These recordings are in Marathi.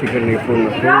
ठिकाणी पूर्ण पूर्ण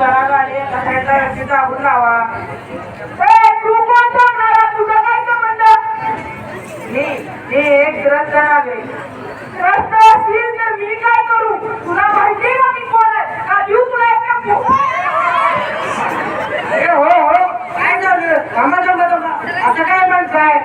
जरा गाडी एका साईडला रस्ते दाबून लावा तू कोण सांगणारा? तुझा काय संबंध? मी मी एक ग्रस्त ग्रस्त तर मी काय करू? तुला माहिती मी कोण आहे? का देऊ तुला एक हो हो. काय झालं? थांबा थांबा थांबा. असं काय म्हणताय?